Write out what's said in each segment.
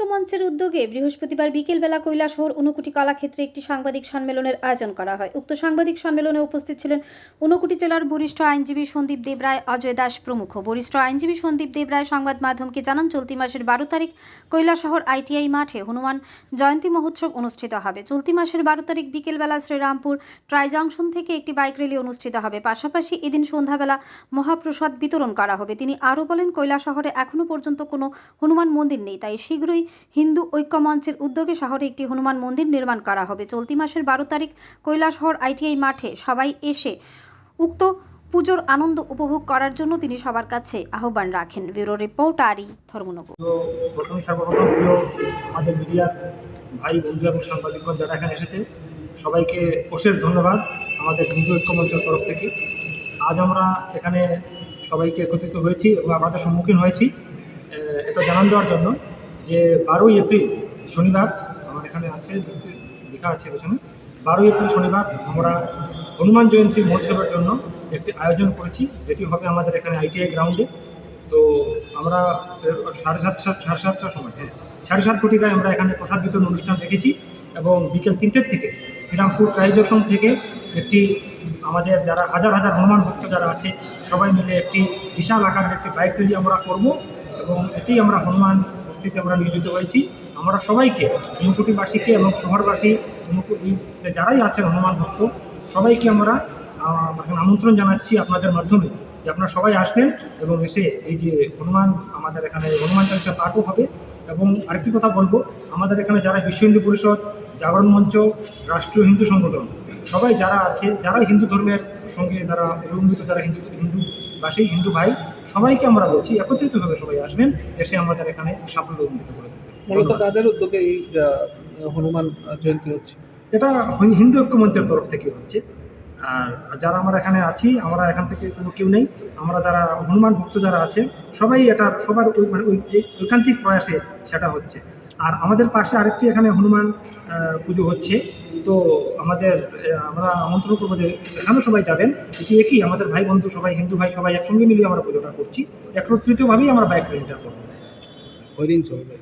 ঐক্য মঞ্চের উদ্যোগে বৃহস্পতিবার বিকেলবেলা কৈলাসহর ঊনকুটি কলাক্ষেত্রে একটি সাংবাদিক সম্মেলনের আয়োজন করা হয়। উক্ত সাংবাদিক সম্মেলনে উপস্থিত ছিলেন ঊনকুটি জেলার বরিষ্ঠ আইনজীবী সন্দীপ দেবরায়, অজয় দাস প্রমুখ। বরিষ্ঠ আইনজীবী সন্দীপ দেবরায় সংবাদ মাধ্যমকে জানান, চলতি মাসের বারো তারিখ কৈলাসহর আইটিআই মাঠে হনুমান জয়ন্তী মহোৎসব অনুষ্ঠিত হবে। চলতি মাসের বারো তারিখ বিকেলবেলা শ্রীরামপুর ট্রাই জংশন থেকে একটি বাইক র্যালি অনুষ্ঠিত হবে। পাশাপাশি এদিন সন্ধ্যাবেলা মহাপ্রসাদ বিতরণ করা হবে। তিনি আরও বলেন, কৈলাসহরে এখনও পর্যন্ত কোনো হনুমান মন্দির নেই, তাই শীঘ্রই হিন্দু ঐক্য মঞ্চের উদ্যোগে শহরে একটি হনুমান মন্দির নির্মাণ করা হবে। চলতি মাসের বারো তারিখ কৈলাসহর আইটিআই মাঠে সবাই এসে উক্ত পুজোর আনন্দ উপভোগ করার জন্য তিনি সবার কাছে আহ্বান রাখেন। ব্যুরো রিপোর্ট আরই ধর্মনগর। প্রথমে সর্বপ্রথম আমাদের মিডিয়ার ভাই, বন্ধু এবং সাংবাদিকগণ যারা এখানে এসেছে, সবাইকে অশেষ ধন্যবাদ আমাদের হিন্দু ঐক্য মঞ্চের তরফ থেকে। আজ আমরা এখানে সবাইকে একত্রিত হয়েছি এবং আমাদের সম্মুখীন হয়েছি এটা জানান দেওয়ার জন্য। যে বারোই এপ্রিল, শনিবার, আমার এখানে আছে, লেখা আছে পেছনে। বারোই এপ্রিল, শনিবার, আমরা হনুমান জয়ন্তী মহোৎসবের জন্য একটি আয়োজন করেছি, যেটি হবে আমাদের এখানে আইটিআই গ্রাউন্ডে। তো আমরা, সাড়ে সাতটা সাড়ে সাতটার সময় হ্যাঁ সাড়ে সাত কোটি কোটিকায় আমরা এখানে প্রসাদ বিতরণ অনুষ্ঠান রেখেছি এবং বিকেল তিনটের থেকে শ্রীরামপুর ট্রাইজেকশন থেকে একটি, আমাদের যারা হাজার হাজার হনুমান ভক্ত যারা আছে, সবাই মিলে একটি বিশাল আকারের একটি বাইক র্যালি আমরা করব এবং এতেই আমরা হনুমান ভক্তিতে আমরা নিয়োজিত হয়েছি। আমরা সবাইকে ঊনকুটিবাসীকে এবং শহরবাসী যারাই আছেন হনুমান ভক্ত, সবাইকে আমরা আমন্ত্রণ জানাচ্ছি আপনাদের মাধ্যমে যে আপনারা সবাই আসবেন এবং এসে এই যে হনুমান, আমাদের এখানে হনুমান চালিসা পাঠও হবে। এবং আরেকটি কথা বলব, আমাদের এখানে যারা বিশ্ব হিন্দু পরিষদ, জাগরণ মঞ্চ, রাষ্ট্রীয় হিন্দু সংগঠন, সবাই যারা আছে যারা হিন্দু ধর্মের সঙ্গে যারা অবলম্বিত যারা হিন্দু হিন্দুবাসী হিন্দু ভাই সবাইকে আমরা বলছি একত্রিতভাবে সবাই আসবেন এসে আমাদের এখানে সাফল্য উন্নীত করে মূলত তাদের উদ্যোগে এই হনুমান জয়ন্তী হচ্ছে। এটা হিন্দু ঐক্য মঞ্চের তরফ থেকে হচ্ছে। আর যারা আমরা এখানে আছি আমরা এখান থেকে কোনো কেউ নেই আমরা যারা হনুমান ভক্ত যারা আছে সবাই এটা সবার ওই মানে ওই ঐকান্তিক প্রয়াসে সেটা হচ্ছে। আর আমাদের পাশে আরেকটি এখানে হনুমান পুজো হচ্ছে। তো আমাদের আমরা আমন্ত্রণ করব যে এখানেও সবাই যাবেন। এটি একই আমাদের ভাই বন্ধু সবাই হিন্দু ভাই সবাই একসঙ্গে মিলিয়ে আমরা পুজোটা করছি। একত্রিতভাবেই আমরা বাইক র্যালিটা করব। ওই দিন চলবে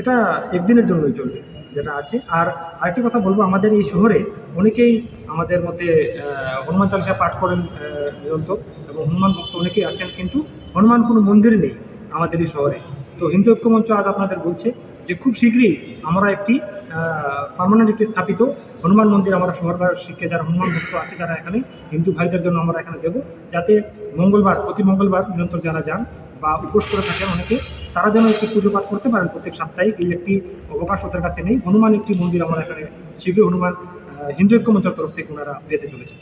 এটা একদিনের জন্যই চলবে যেটা আছে। আর আরেকটি কথা বলব আমাদের এই শহরে অনেকেই আমাদের মধ্যে হনুমান চালিসা পাঠ করেন নিরন্তর। এবং হনুমান ভক্ত অনেকেই আছেন কিন্তু হনুমান কোনো মন্দির নেই আমাদের এই শহরে। তো হিন্দু ঐক্য মঞ্চ আজ আপনাদের বলছে যে খুব শীঘ্রই আমরা একটি পার্মানেন্ট একটি স্থাপিত হনুমান মন্দির আমরা শহরবাসীকে যারা হনুমান ভক্ত আছে যারা এখানে, হিন্দু ভাইদের জন্য আমরা এখানে দেবো। যাতে মঙ্গলবার, প্রতি মঙ্গলবার নিরন্তর যারা যান বা উপোস করে থাকেন অনেকে, তারা যেন একটি পুজো পাঠ করতে পারেন। প্রত্যেক সাপ্তাহিক এই একটি অবকাশ ওদের কাছে নেই। হনুমান একটি মন্দির আমরা এখানে শীঘ্রই হনুমান হিন্দু ঐক্য মঞ্চের তরফ থেকে ওনারা পেতে চলেছে